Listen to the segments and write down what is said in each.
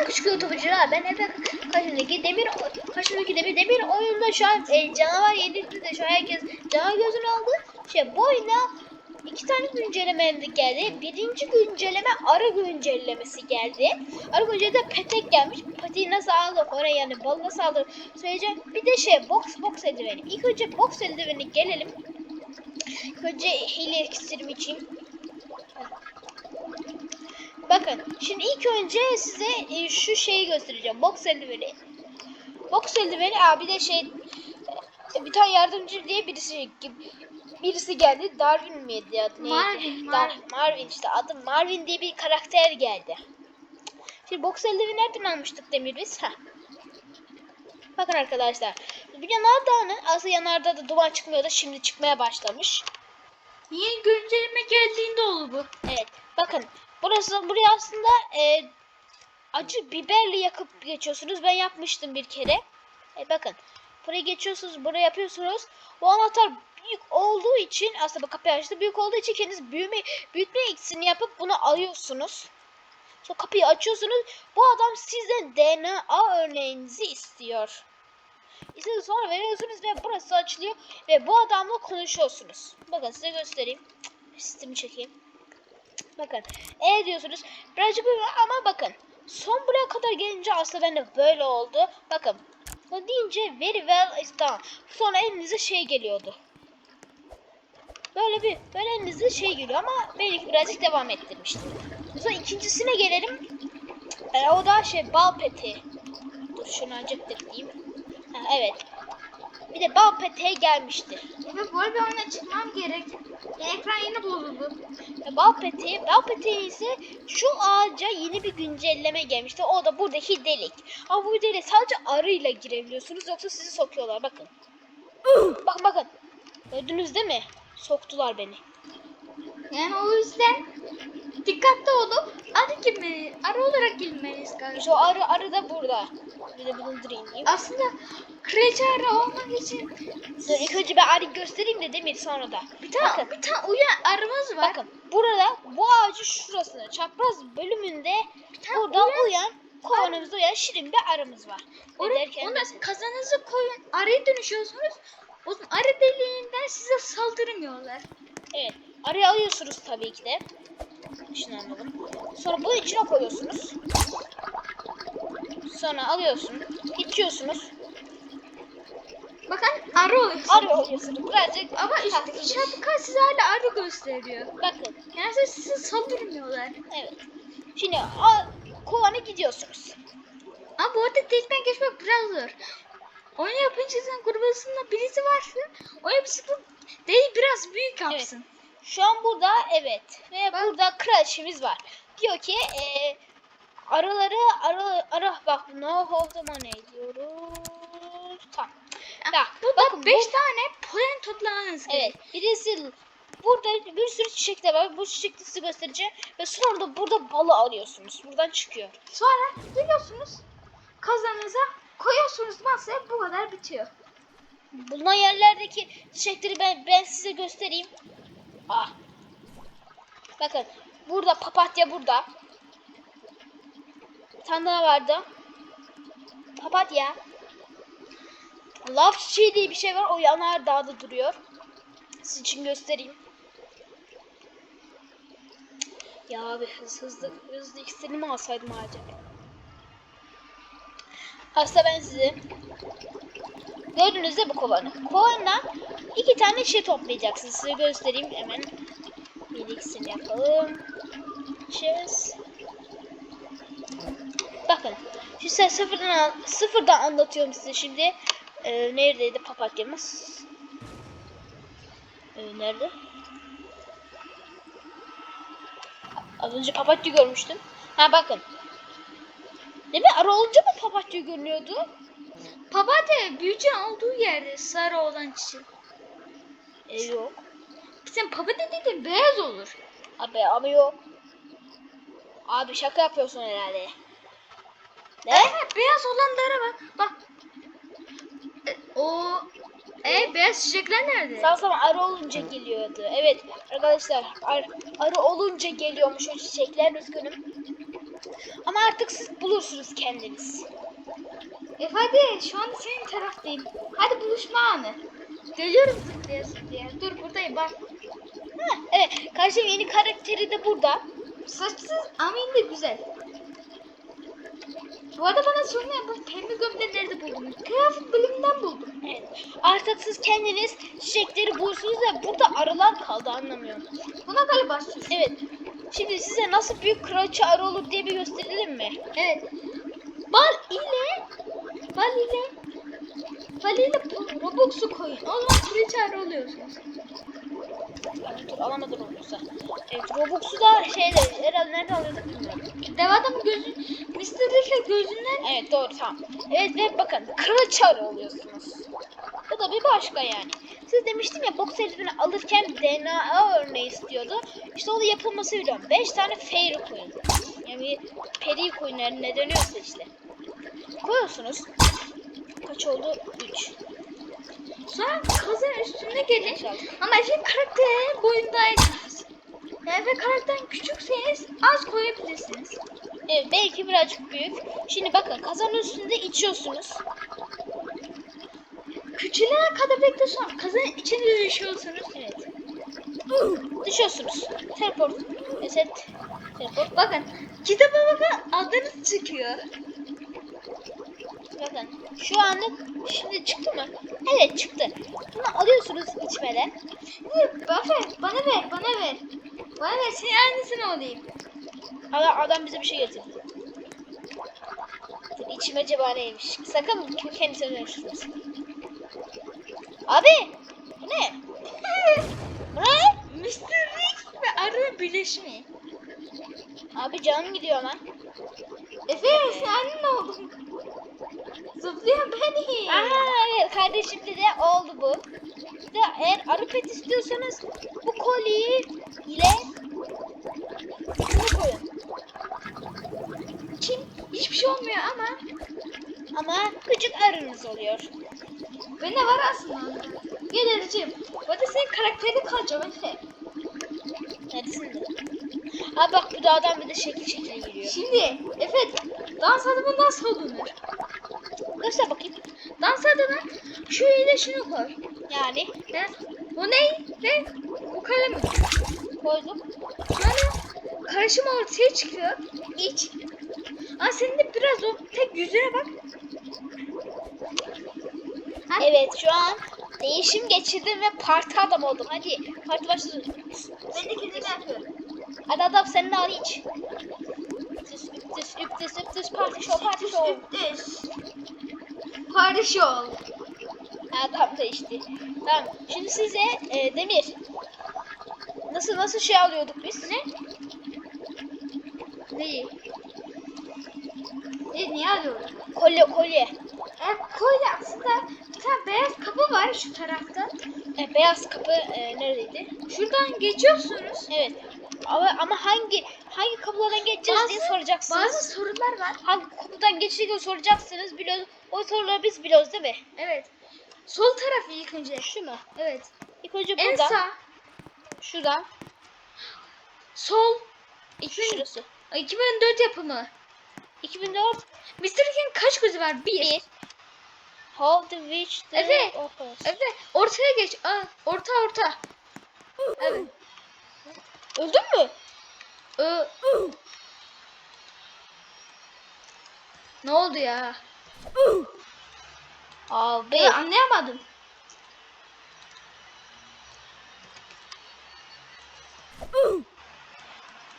Selam küçük youtubercular. Ben Efe karşımdaki demir karşımdaki demir demir oyunda şu an e, canavar yedirdi de şu an herkes canavar gözünü aldı. Şey bu oyunda iki tane güncelleme geldi. Birinci güncelleme ara güncellemesi geldi. Ara güncellemede petek gelmiş. Patiği nasıl alır oraya yani balı nasıl alır söyleyeceğim. Bir de şey box box eldiveni. İlk önce box eldiveni gelelim. İlk önce hile iksirim için. Bakın şimdi ilk önce size e, şu şeyi göstereceğim. Box eldiveni. Box eldiveni abi de şey e, bir tane yardımcı diye birisi birisi geldi. Darwin miydi adı neydi? Marvin, Dar- Marvin. Marvin işte adı Marvin diye bir karakter geldi. Şimdi box eldiveni nereden almıştık Demir biz? Ha. Bakın arkadaşlar. Bu yanardağının aslında yanardağda duman çıkmıyordu. Şimdi çıkmaya başlamış. Yeni güncelleme geldiğinde oldu bu. Evet. Bakın burası buraya aslında e, acı biberle yakıp geçiyorsunuz. Ben yapmıştım bir kere. E, bakın. Buraya geçiyorsunuz. Buraya yapıyorsunuz. Bu anahtar büyük olduğu için aslında bu kapıyı açtı. Büyük olduğu için kendiniz büyüme, büyütme iksirini yapıp bunu alıyorsunuz. Sonra kapıyı açıyorsunuz. Bu adam sizden DNA örneğinizi istiyor. İşte sonra veriyorsunuz ve burası açılıyor ve bu adamla konuşuyorsunuz. Bakın size göstereyim. Sistemi çekeyim. Bakın. E diyorsunuz. Birazcık ama bakın. Son buraya kadar gelince aslında bende böyle oldu. Bakın. O deyince very well is done. Sonra elinize şey geliyordu. Böyle bir böyle elinize şey geliyor ama belki birazcık devam ettirmiştim. Sonra ikincisine gelelim. E, o da şey bal peti. Dur şunu ancak diyeyim. Evet. Bir de bal peteği gelmişti. Evet bu arada ona çıkmam gerek. Ekran yeni bozuldu. Bal peteği, bal peteği ise şu ağaca yeni bir güncelleme gelmişti. O da buradaki delik. Ama bu delik sadece arıyla girebiliyorsunuz yoksa sizi sokuyorlar bakın. bakın bakın. Gördünüz değil mi? Soktular beni. Yani o yüzden dikkatli olun. Arı girmeli, arı olarak girmeliyiz galiba. İşte o arı, arı da burada. Bir de bulundurayım diyeyim. Aslında kraliçe arı olmak için Dur ilk önce ben arıyı göstereyim de Demir sonra da. bir tane, Bakın. bir tane uyan arımız var. Bakın burada bu ağacın şurasında çapraz bölümünde burada uyan- uyan kovanımızda uyan şirin bir arımız var. Oraya, derken ona mesela- kazanınızı koyun. Arıya dönüşüyorsunuz. O zaman arı deliğinden size saldırmıyorlar. Evet. Araya alıyorsunuz tabii ki de. Şunu anladım. Sonra bunun içine koyuyorsunuz. Sonra alıyorsun. İçiyorsunuz. Bakın arı oluyorsunuz. Arı alıyorsunuz. Birazcık. Ama işte şapka size hala arı gösteriyor. Bakın. Yani size saldırmıyorlar. Evet. Şimdi al, kovanı gidiyorsunuz. Ama bu arada tekten geçmek biraz zor. Oyun yapınca sizin grubasında birisi varsa o bu değil biraz büyük yapsın. Şu an burada evet. Ve burada kraliçemiz var. Diyor ki e, arıları arı arı bak no hold ne diyoruz. Tamam. Bak, Burada bakın 5 bu- tane polen toplamanız Evet. Birisi burada bir sürü çiçek de var. Bu çiçekleri size göstereceğim. Ve sonra da burada balı alıyorsunuz. Buradan çıkıyor. Sonra geliyorsunuz kazanınıza koyuyorsunuz masaya bu kadar bitiyor. Bulunan yerlerdeki çiçekleri ben, ben size göstereyim. Ah. Bakın. Burada papatya burada. Daha vardı. Papatya. Laf çiçeği diye bir şey var. O yanar dağda duruyor. Sizin için göstereyim. Ya abi hızlı hızlı hızlı ikisini alsaydım acaba? Aslında ben size Gördünüz de bu kovanı. Kovandan iki tane şey toplayacaksınız. Size göstereyim hemen. Bir ikisini yapalım. Cheers. Bakın. Şimdi size sıfırdan, an- sıfırdan anlatıyorum size şimdi. Ee, neredeydi papatyamız? Ee, nerede? Az önce papatya görmüştüm. Ha bakın. Değil mi? Ara olunca mı papatya görünüyordu? Papatya büyücünün olduğu yerde sarı olan çiçek. E, yok. Sen papatya dediğin beyaz olur. Abi ama yok. Abi şaka yapıyorsun herhalde. Ne? Evet beyaz olanlara bak. Bak. E, o e beyaz çiçekler nerede? Sağ zaman arı olunca geliyordu. Evet arkadaşlar ar- arı olunca geliyormuş o çiçekler üzgünüm. Ama artık siz bulursunuz kendiniz. Efe hadi şu anda senin taraftayım. Hadi buluşma anı. Geliyorum zıplaya zıplaya. Dur buradayım bak. Ha, evet. Kardeşim yeni karakteri de burada. Saçsız ama de güzel. Bu arada bana sormayın bu pembe gömleği nerede buldunuz? Kıyafet bölümünden buldum. Evet. Artık siz kendiniz çiçekleri bulursunuz ve burada arılar kaldı anlamıyorum. Buna galiba sus. Evet. Şimdi size nasıl büyük kraliçe arı olur diye bir gösterelim mi? Evet. Bal ile ile bu- Robux'u koyun. O zaman kraliçe oluyorsunuz. Dur alamadım olursa. Evet Robux'u da şeyde herhalde nerede alıyorduk bilmiyorum. Dev adam gözün Mr. Gözünden Evet doğru tamam. Evet ve bakın kraliçe arı oluyorsunuz. Bu da bir başka yani. Siz demiştim ya box eldiveni alırken DNA örneği istiyordu. İşte o da yapılması biliyorum. 5 tane fairy koyun. Yani peri koyunları ne dönüyorsa işte. Koyuyorsunuz. Kaç oldu? 3. sonra kazın üstüne gelin. Ama Efe karakter boyundaydınız. Yani Efe karakterden küçükseniz az koyabilirsiniz. Evet belki birazcık büyük. Şimdi bakın kazanın üstünde içiyorsunuz. Küçülene kadar sonra kazanın içine düşüyorsunuz. Evet. Düşüyorsunuz. Teleport. Reset. Teleport. Bakın kitaba bakın adınız çıkıyor. Bakın şu anlık şimdi çıktı mı? Evet çıktı. Bunu alıyorsunuz içmeden. Efe bana ver bana ver. Bana ver senin aynısını olayım. Adam, adam bize bir şey getirdi. İçime cebaneymiş. Sakın kendisine dönüştürmesin. Abi! Bu ne? Bu ne? Mr. Rick ve arı birleşimi. Abi canım gidiyor lan. Efe sen annen oldun. Zıplayan benim. Aha evet kardeşim de oldu bu. Bir de eğer arı pet istiyorsanız bu kolyeyi ile bunu koyun. Kim? Hiçbir şey olmuyor ama Ama küçük arınız oluyor. bende var aslında. Gel arıcığım. Bu arada senin karakterini kalacağım Efe. Neredesin de? Abi bak bu dağdan bir de şekil şekil geliyor. Şimdi Efe dans adımı nasıl olunur? Göster bakayım. Dans adımı şu ile şunu koy. Yani Ve bu ne? Ve bu kalem. koydum. Sonra karışım ortaya çıkıyor. İç. Aa senin de biraz o tek yüzüne bak. Ha? Evet şu an değişim geçirdim ve parti adam oldum. Hadi parti başladı. Ben de kendimi yapıyorum. Hadi adam sen de al iç. Üptüs üptüs üptüs üptüs parti show parti show. Üptüs. Paylaşıyor. Adam da içti. Tamam şimdi size e, Demir. Nasıl nasıl şey alıyorduk biz? Ne? Neyi? Ne, niye alıyorum? Kolye kolye. E, koydu aslında bir tane beyaz kapı var şu tarafta. E, beyaz kapı e, neredeydi? Şuradan geçiyorsunuz. Evet. Ama, ama hangi hangi kapılardan geçeceğiz diye soracaksınız. Bazı sorular var. Hangi kapıdan geçeceğini soracaksınız. Biliyoruz. O soruları biz biliyoruz değil mi? Evet. Sol tarafı ilk önce. Şu mu? Evet. İlk önce En buradan. sağ. Şuradan. Sol. 2000, Şurası. 2004 yapımı. 2004 Mr. King kaç gözü var? Bir. Bir. How the witch the Evet. Evet. Ortaya geç. Aa, orta orta. Evet. Öldün mü? Ne oldu ya? Abi. Ben anlayamadım.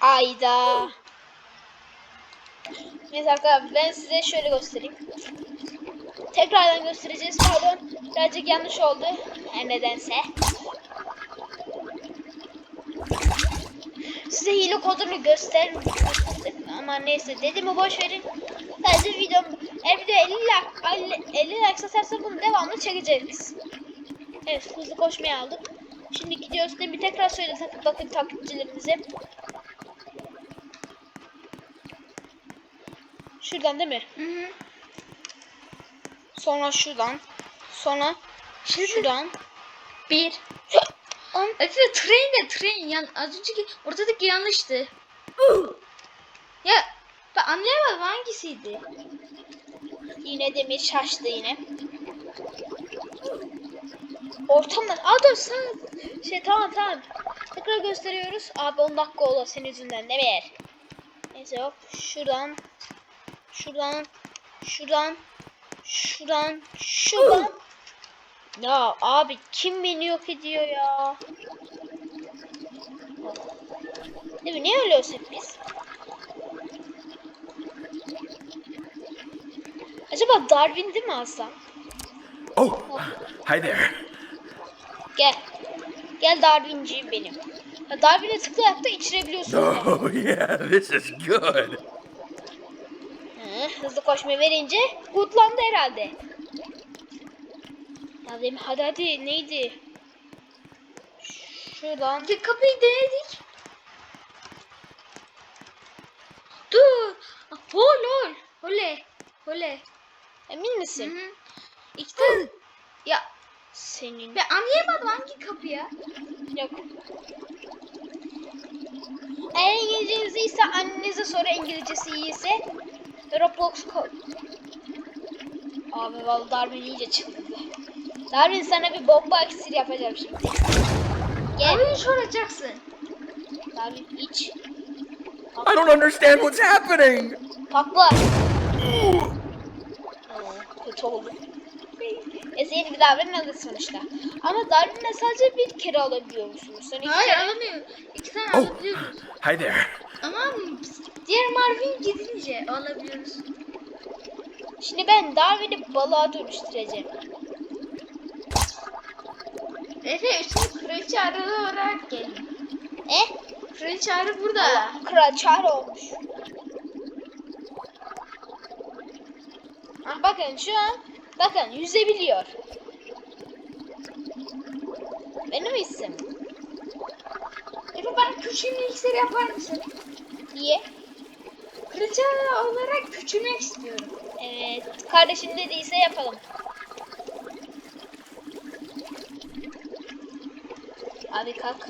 Ayda. Neyse arkadaşlar ben size şöyle göstereyim. Tekrardan göstereceğiz. Pardon. Birazcık yanlış oldu. Her nedense. Size hile kodunu göster ama neyse dediğimi boş verin. Sadece video eğer video 50 like 50 like satarsa bunu devamlı çekeceğiz. Evet hızlı koşmaya aldık. Şimdi gidiyoruz. Bir tekrar söyle takip bakın takipçilerimize. Şuradan değil mi? Hı hı. Sonra şuradan. Sonra şuradan. Bir. Efe train de train yan az önceki ortadaki yanlıştı. ya ben anlayamadım hangisiydi? Yine demir şaştı yine. Ortamdan. Dur sen. Şey tamam tamam. Tekrar gösteriyoruz. Abi 10 dakika oldu senin yüzünden mi? Neyse hop. Şuradan. Şuradan. Şuradan. Şuradan. Şuradan. Ya abi kim beni yok ediyor ya? Değil mi? Niye ölüyoruz hep biz? Acaba Darwin değil mi Aslan? Oh, hi there. Gel. Gel Darwin'ciyim benim. Ha, Darwin'e tıklayarak da içirebiliyorsun. Oh, yeah, this is good. Hı, hızlı koşma verince goodlandı herhalde. Hadi hadi hadi neydi? Şuradan. Bir kapıyı denedik. Dur. Hol hol. Hole. Hole. Emin Hı misin? hı. İki tane. Ya Senin. ben anlayamadım hangi kapı ya. Yok. Eğer İngilizceniz iyiyse annenize sonra İngilizcesi iyiyse Roblox ko Abi vallahi Darwin iyice çıldırdı. Darwin sana bir bomba iksir yapacağım şimdi. Gel Oyun soracaksın. Darwin iç. I don't understand what's happening. Oo, kötü oldu. Neyse yeni bir Darwin alır sonuçta. Ama Darwin'le sadece bir kere alabiliyor musunuz? Sen iki Hayır kere... alamıyor. İki tane Oh, alabiliyoruz. hi there. Ama diğer Marvin gidince alabiliyoruz. Şimdi ben Darwin'i balığa dönüştüreceğim. Efe şimdi kraliçe olarak gelin. E? Kraliçe burada. Allah, kral çağrı olmuş. Ah bakın şu an bakın yüzebiliyor. Benim isim. Efe bana küçülme iksiri yapar mısın? Niye? Kraliçe olarak küçülmek istiyorum. Evet. Kardeşim dediyse yapalım. Abi kalk.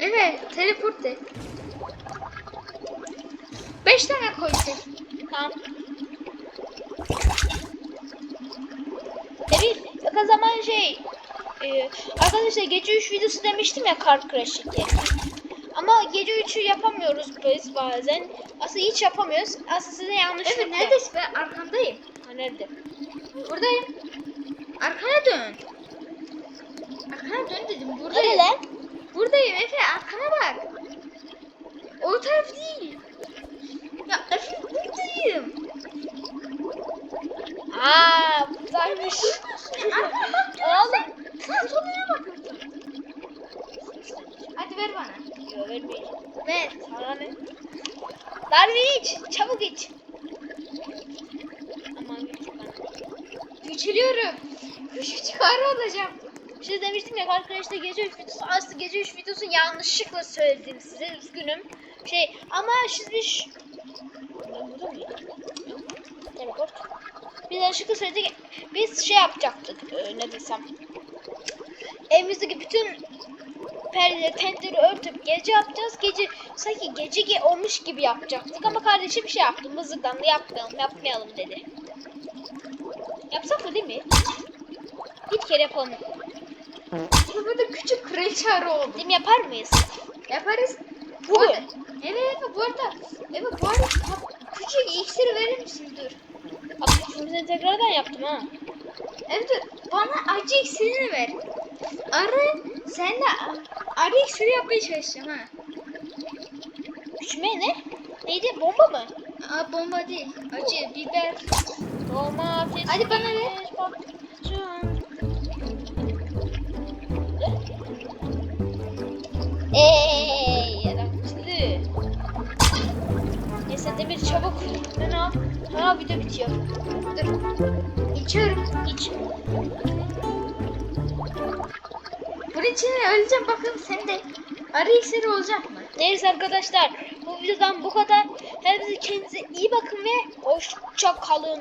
Evet teleport et. Beş tane koy sen. Tamam. Evet, o zaman şey e, arkadaşlar gece 3 videosu demiştim ya Car Crash 2. Ama gece 3'ü yapamıyoruz biz bazen. Aslında hiç yapamıyoruz. Aslında size yanlışlıkla. Efe neredesin ben arkandayım. Ha, nerede? Buradayım. Arkana dön. Arkana dön dedim Nerede buradayım. lan? Buradayım Efe arkana bak. O taraf değil. Ya Efe buradayım. Aa, buradaymış. Bak. Oğlum. Sen sonuna bakın. Hadi ver bana. Yok vermeyeceğim. Ver. Sana ne? Darwin iç. Çabuk iç. Aman lütfen. Küçülüyorum. Küçük çıkarı olacağım. Şey demiştim ya arkadaşlar gece 3 videosu aslında gece 3 videosu yanlışlıkla söyledim size üzgünüm. Şey ama bir ş-. Biz yanlışlıkla söyledik. Biz şey yapacaktık. e, ne desem. Evimizdeki bütün perdeleri, tentleri örtüp gece yapacağız. Gece sanki gece ge- olmuş gibi yapacaktık ama kardeşim şey yaptı. Mızıklandı yapmayalım, yapmayalım dedi. Yapsak mı değil mi? Bir kere yapalım. Burada küçük kraliçe arı oldu. Değil mi yapar mıyız? Yaparız. Bu arada. Evet evet bu arada. Evet bu arada küçük iksiri verir misin dur. Bak şimdi tekrardan yaptım ha. Evet dur. Bana acı iksirini ver. Arı sen de arı iksiri yapmaya çalışacağım ha. Küçüme ne? Neydi? Bomba mı? Aa, bomba değil. Acı, biber. Domates. Hadi bana ver. Eee yaratçılı. Neyse Demir çabuk. Ne al? Ha video bitiyor. Dur. İçiyorum. İç. Bunun içine öleceğim bakalım sen de arı iksiri olacak mı? Neyse arkadaşlar bu videodan bu kadar. Hepinize kendinize iyi bakın ve hoşça kalın.